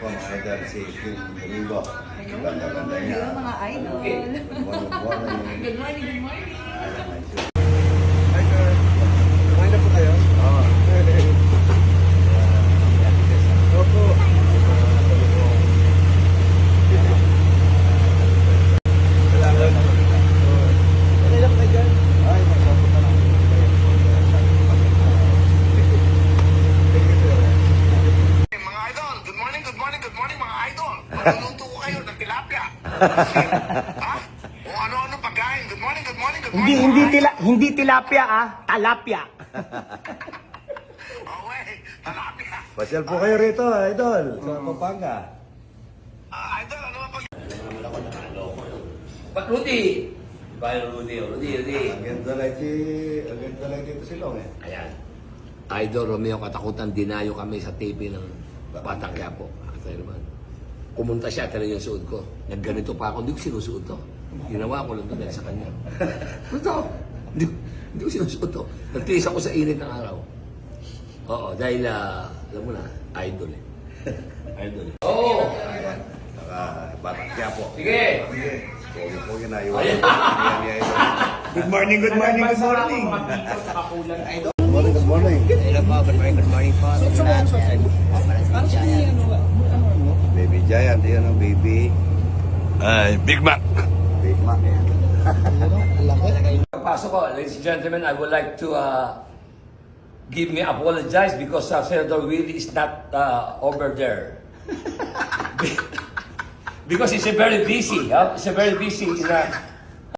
po mga idol, si Kim Domingo. Ganda-ganda niya. Hello mga idol. Buwan-buwan na yung Good morning, good morning. Hi, sir. Kumain na po kayo? Oo. Opo. Kailangan. Okay lang kayo dyan? Ay, magsabot na lang. Thank you, sir. Mga idol, good morning, good morning, good morning mga idol. Magluluto ko kayo ng tilapia. Ha? O ano-ano pagkain. Good morning, good morning, good Hindi morning. hindi tila hindi tilapia ah, talapia. Okay, tilapia. Pasyal po kayo rito, idol. Sa Pampanga. Ah, idol, ano ba pag... Ba't Rudy? Bayan Rudy, oh. Rudy, Rudy. Ang ganda lang si... Ang ganda lang dito si Long eh. Ayan. Idol Romeo Katakutan, dinayo kami sa TV ng Batang Quiapo. At ayun naman, pumunta siya, tira yung suot ko. Nagganito pa ako, hindi ko sinusuot to. Ginawa ko lang to dahil sa kanya. Ito, hindi, hindi ko sinusuot to. Nagtiis ako sa init ng araw. Oo, dahil, ah, alam mo na, idol eh. idol eh. Oo! Saka Batang Quiapo. Sige! Pogi po yun na yun. Ayan. Yan, yan, yan. Good morning, good morning, good morning. Good morning, good morning. Hello po, good morning, good morning po. Baby Giant, yan ang baby. Ay, Big Mac. Big Mac yan. Pagpasok ko, ladies and gentlemen, I would like to uh, give me apologize because uh, Senator Willie is not uh, over there. because he's a very busy. Huh? He's a very busy in uh,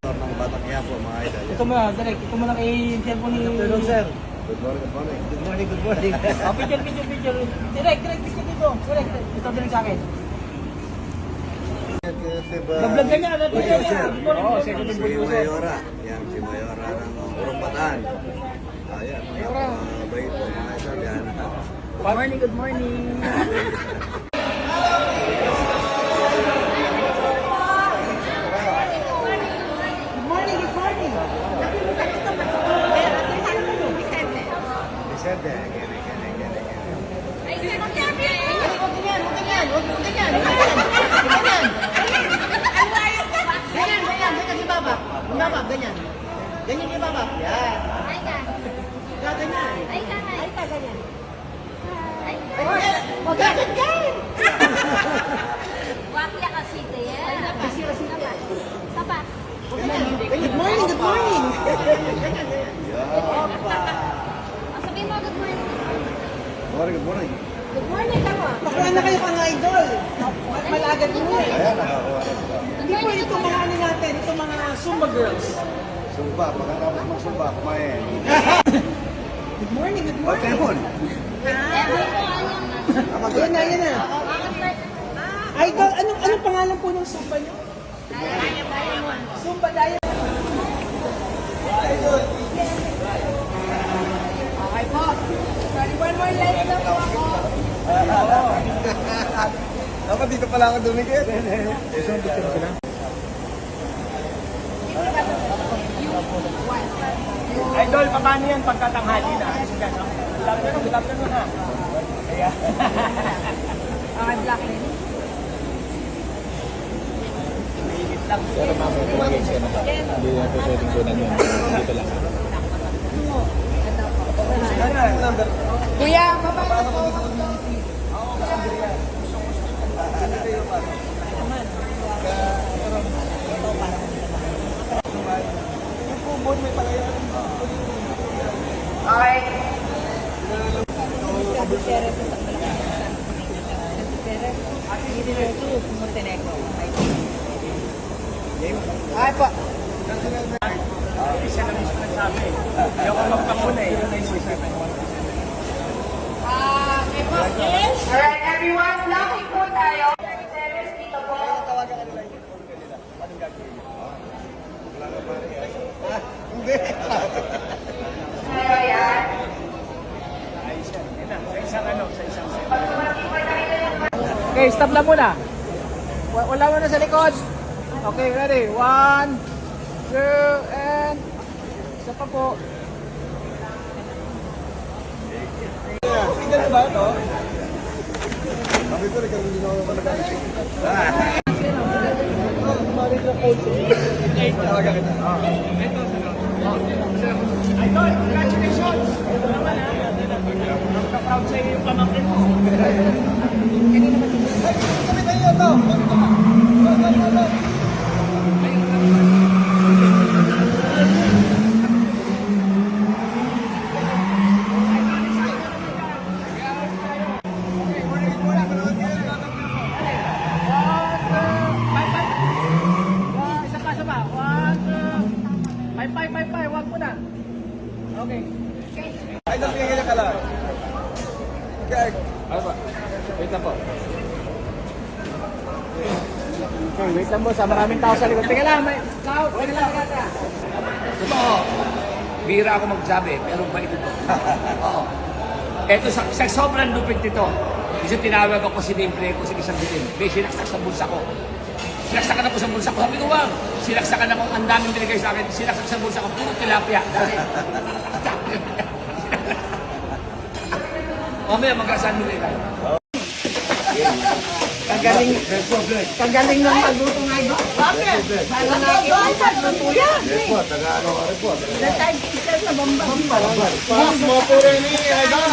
Ng Batang Quiapo, mga idol. Ito mo, direct, ito mo lang kay cellphone ni... Afternoon, sir. Good morning, good morning. Good morning, good morning. Oh, picture, picture, picture. Direct, direct, picture dito. Direct, ito direct sa akin. Vlog ka niya, ka niya. Oo, second morning. Si Mayora. Yan, si Mayora ng Urong Bataan. Ayan, napakabait po mga yan. Good morning, good morning. huwag gaganyan. Wakya kasi din. Sapat. Sapat. Good morning, good morning. Sabihin mo, good morning. Good morning, good morning. Good morning ako. Pakuha na kayo pang idol. Malagad mo eh. Ayan, nakakuha na sila. Hindi po ito mga ano natin, ito mga Zumba girls. Sumba, pagkatapos magsumba, kumain. Good morning, good O, Temon. Yan na, yan na. Idol, anong anong pangalan po ng Zumba niyo? Zumba Diamond. Okay po. Sorry, one more life na po ako. Dapat dito pala ako dumikit. Isang picture sila. Idol, paano yan pagkatanghali na? Good afternoon, good afternoon ha. Ayan. Okay, black lady. Pero mamaya nilagay siya na. Hindi na po pwedeng kunan yun. Dito lang. Ano number? Kuya, Ay po. Siya na mismo nagsabi. Ayoko magpakuna eh. Yun na yung susi. Alright, everyone, blocking po tayo. Dito po. Pero yan. Yun na, sa isang ano, sa isang set. Okay, stop lang muna. Wa- Wala mo na sa likod. Okay, ready? One, two, and... Isa pa po. Tingnan mo ba ito? Idol, congratulations! Ito naman ha. Proud sa iyo yung pamangkin mo. Isa pa, isa pa. One, two. Five, five, five, five. Wag mo na. Okay. Idol, tingnan ka lang. Okay. Ano ba? Wait na po. Okay, wait lang mo. Sa maraming tao sa likod. Teka lang, may tao. Teka lang, teka lang. Totoo. Bira ako magsabi, pero bait ito. Oo. Eto, sa, sa sobrang lupit nito, kasi tinawag ako si Nimple ko sa isang bitin. May sinaksak sa bulsa ko. Sinaksakan ako sa bulsa ko. Sabi ko, wag. Sinaksakan ako. Ang daming binigay sa akin. Sinaksak sa bulsa ko. Puro tilapia. Mamaya mag-asan mo nila. Kagaling, kagaling ng magluto nga ito. Bakit? Sana natin ang magluto yan. Report, taga ano ka time teacher sa Bamba. Mas mo po rin ni Idol.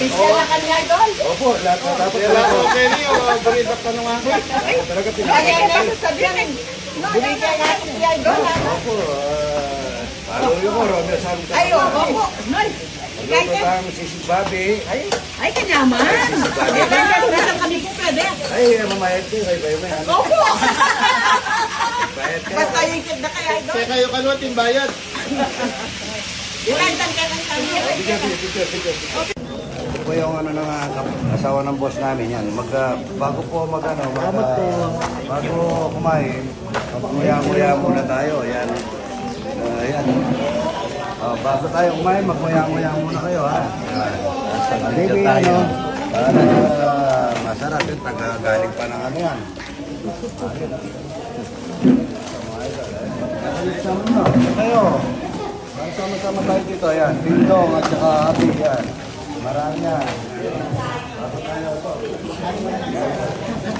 Special na kanya idol. Opo, lahat na dapat ako okay niyo, balita pa naman. Talaga Kaya na sabihin. Binigyan natin si idol. Opo, ah, Paluyo ko, Romeo Santos. Ay, opo po. Noy. Paluyo ko tayong si si Bobby. Ay, Ay, kanyaman. Nasaan kami po pwede? ay, mamayat kayo, kayo kayo may ano. Opo. Bayad kayo. Basta yung kid na kaya idol. Kaya kayo kalwating bayad. Ilantan ka ng kami. Ito po yung ano ng ah, kap- asawa ng boss namin yan. Mag, ah, bago po mag ano, mag, ah, bago kumain, magmuya-muya muna tayo. Yan. Uh, yan. Oh, bago tayo kumain, magmuya-muya muna kayo ha. Yan. Baby, ano? Para masarap yun, taga galing pa ng ano yan. Sama na, kayo. Sama-sama tayo dito, yan. Pindong at saka Abi, yan. Marami yan.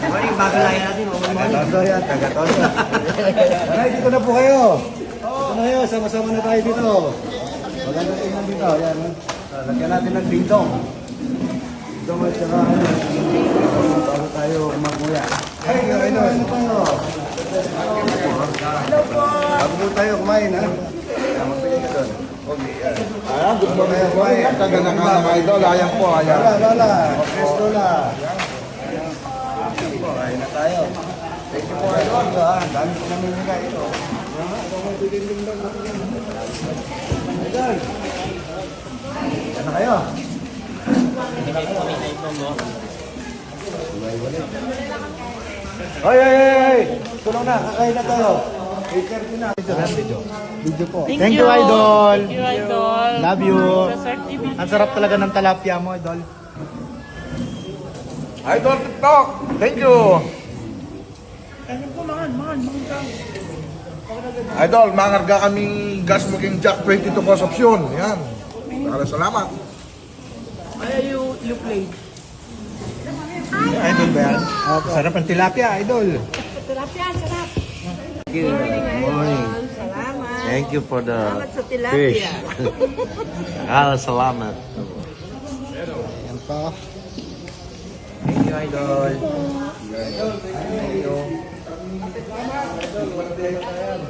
Morning, bago lang natin. Taga-todo yan, taga-todo. Tara, dito na po kayo. Na kayo, sama-sama na tayo dito. Maganda tingnan dito, yan. Lagyan natin ng pindong. Pindong at saka ano, bago tayo magmuya. Ay, ano, ano tayo? Hello po. Bago po tayo kumain, ha? Magbigay ka doon. Okay, yan. Ayan, good morning po. Taga na ka ng Idol. Ayan po, ayan. Lola, Lola. Yes, Lola. Ayan po, kain na tayo. Thank you po, Idol. Ah, dami ko ito. Yan, ito mo bibinding lang natin yan. Idol. Yan na kayo. Hoy, hoy, hoy, hoy! Tulong na, kakain na tayo. 8.30 na. Video po. Thank, you, Idol. Thank you, Idol. Love you. Ang sarap talaga ng talapia mo, Idol. Idol TikTok. Thank you. Idol, mangarga kaming gas maging Jack 22 consumption. Yan. Maraming salamat. Idol ba yan? Sarap ng tilapia, Idol. Tilapia, sarap. Morning. Salamat. Thank you for the Salamat sa fish. tilapia. Ah, salamat. Yan pa. Thank you, Idol.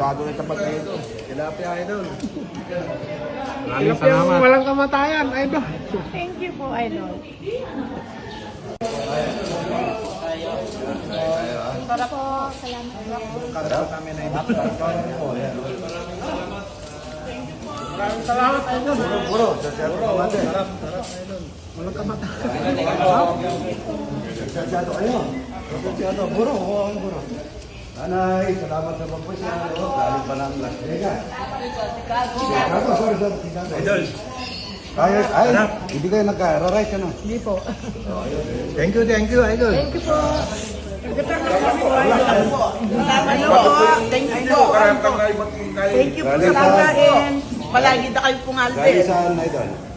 Bago na tapat na ito. Tilapia, Idol. Maraming salamat. Walang kamatayan, Idol. Thank you po, Idol. Para po, salamat. Puro, sa siyempre kumate. Sarap, sarap, Idol. Walang kamatayan. Sasyado kayo. Sasyado. Buro, oo, ano buro. Nanay, salamat sa pagpasya. Oh, galing pa ng Las Vegas. Chicago, sorry, sorry. Chicago. Idol. Ay, ay, hindi kayo nagka-raright ano? Hindi po. Thank you, thank you, Idol. Thank you po. Salamat po. Thank you po. Thank you po Galing sa pagkain. Palagi na kayo Galing pumalde. saan, Idol?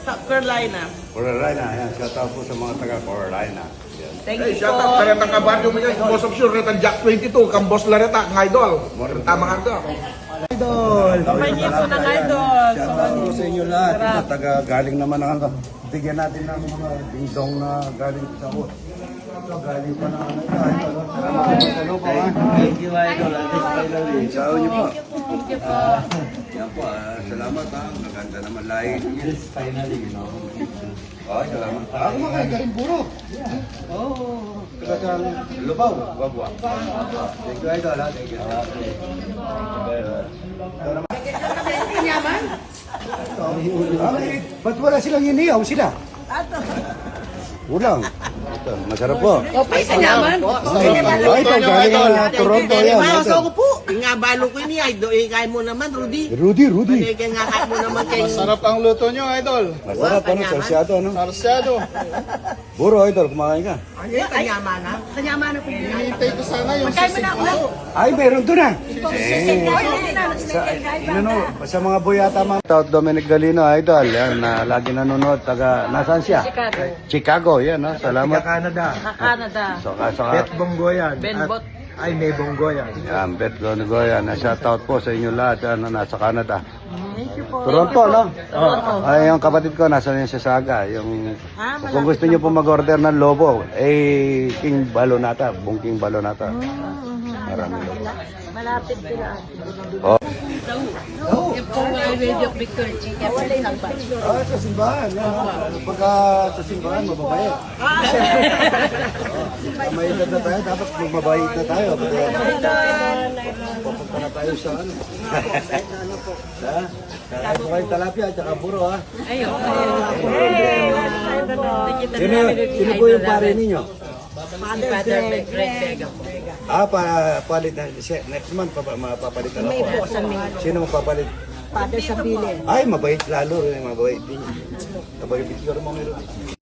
Sa Carolina. Carolina, yan. Shout out po sa mga taga Carolina. Yan. Thank Hey, you shout po. out sa Retang Kabaryo mo yan. Boss of sure, Retang Jack 22. Kang Boss Lareta, ang idol. Tama ka to. Pamangkin po ng idol. Shout out po sa inyo lahat. Mga taga galing naman ng ano. Bigyan natin ng mga dingdong na galing sa ko. Galing pa ng ano. Salamat sa lupa, ha? Thank you, Idol. At least finally. Sa inyo po. Yan po, ah, salamat ha. Maganda naman lahi. Yes, finally, you know. Oh, salamat. Ako makain ka rin puro. Oh, Taga Lubaw. Wabwa. Thank you, Idol. ha? Thank you. Kanyaman? Ay, ba't wala silang iniyaw sila? Ulang. Ito, masarap po. Opo, kanyaman. Ay, ito, galing na Toronto yan. Ito. ko po. Nga balo ko ini ay do ikay mo naman Rudy. Rudy, Rudy. Kaya nga kay mo naman kay Sarap ang luto nyo, idol. Masarap, ano, sarsyado, ano? Sarsyado. Puro, idol, kumain ka. Ay, kanyaman na. Kanyaman na po. Hinihintay ko sana yung na ako. Ay, meron doon ah. Eh, sa, ano, sa mga boyata mga out Dominic Galino, idol. Yan, na lagi nanonood. Taga, nasaan siya? Chicago. Chicago, yan, no? Salamat. Canada. Canada. So, saka, Bet Bonggoyan. Benbot. Ay, may Bonggoyan. yan, Bet Gonigoyan. Na shout out po sa inyo lahat yan, na nasa Canada. Toronto, no? Ay, yung kapatid ko, nasa yun sa Saga. Yung, kung gusto niyo po mag-order ng lobo, eh, King Balonata, Bung King Balonata. Maraming lobo. Malapit sila. Oh. Yung pong uh, Radio Victor Chica, yung Ah, sa simbahan. Pagka sa simbahan, mababait. May edad na tayo, dapat magmabait na tayo. Papunta na tayo sa ano. Ha? Kaya po kayo talapia at saka buro ha. Ayun. Sino, sino po yung pare ninyo? Father Greg Vega po. Ah, pa, palit na. Next month, pa, mapapalitan ako. Sino magpapalit? Father Sabile. Ay, mabait lalo. eh, Mabait din. Mabait din. Mabait din.